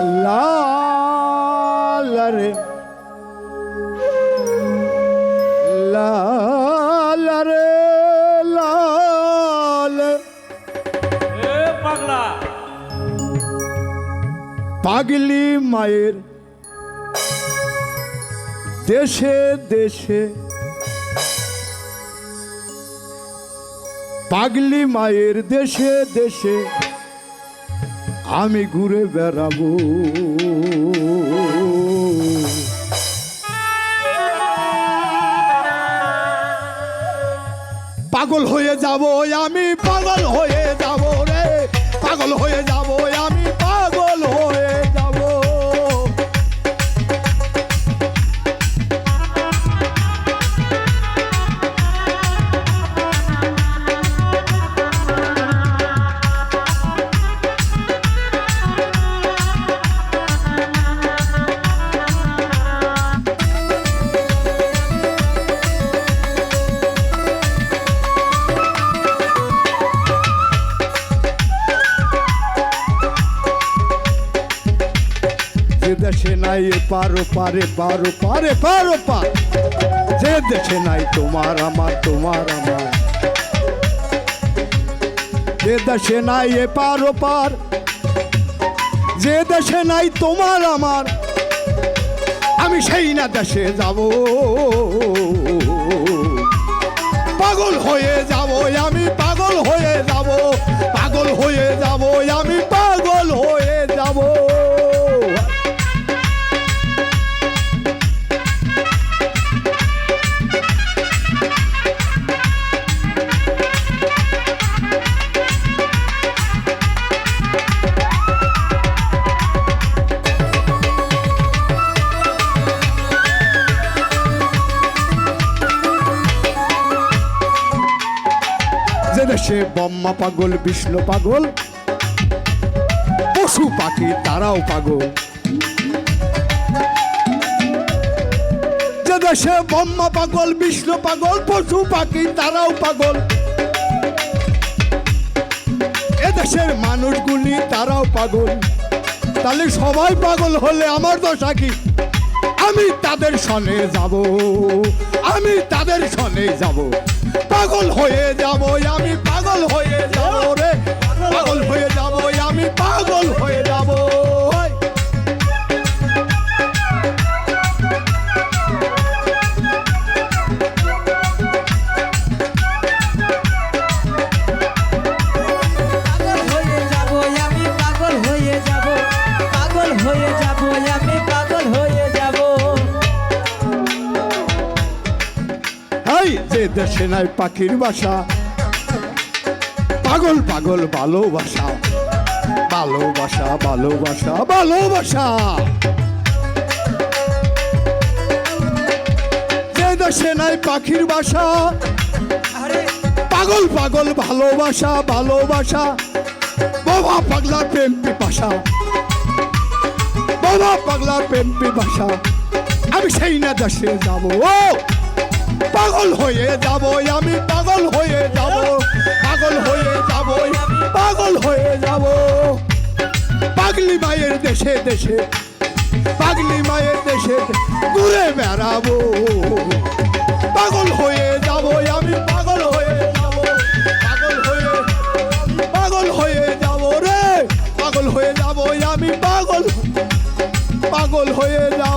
লাল রে। লাল রে লাল। এ পাগলা। পাগলি মায়ের দেশে দেশে। পাগলি মায়ের দেশে দেশে। আমি ঘুরে বেড়াবো। পাগল হয়ে যাব আমি পাগল হয়ে যে দেশে নাই পারো পারে পারো পারে, পারো পা। যে দেশে নাই তোমার আমার তোমার আমার। যে দেশে নাই এ পারো পার। যে দেশে নাই তোমার আমার। আমি সেই না দেশে যাব। যে দেশে বম্মা পাগল, বিষ্ণু পাগল। পশু পাখি, তারাও পাগল। যে দেশে বম্মা পাগল, বিষ্ণু পাগল, পশু পাখি, তারাও পাগল। এদেশের মানুষগুলি, তারাও পাগল। তাহলে সবাই পাগল হলে আমার দশা কি? আমি তাদের সনে যাব। আমি তাদের সঙ্গে যাব। পাগল হয়ে যাব আমি পাগল হয়ে যাব রে। পাগল হয়ে যে দেশে নাই পাখির বাসা। পাগল পাগল ভালোবাসা। ভালোবাসা ভালোবাসা ভালোবাসা। যে দেশে নাই পাখির বাসা। আরে। পাগল পাগল ভালোবাসা ভালোবাসা। বাবা পাগলা প্রেম পিপাসা বাবা পাগলা প্রেম পিপাসা আমি সেই না দেশে যাব। ও! পাগল হয়ে যাব আমি পাগল হয়ে যাব পাগল হয়ে যাব পাগল হয়ে যাব পাগলি মায়ের দেশে দেশে পাগলি মায়ের দেশে ঘুরে বেড়াবো পাগল হয়ে যাব আমি পাগল হয়ে যাব পাগল হয়ে পাগল হয়ে যাব রে পাগল হয়ে যাব আমি পাগল পাগল হয়ে যাব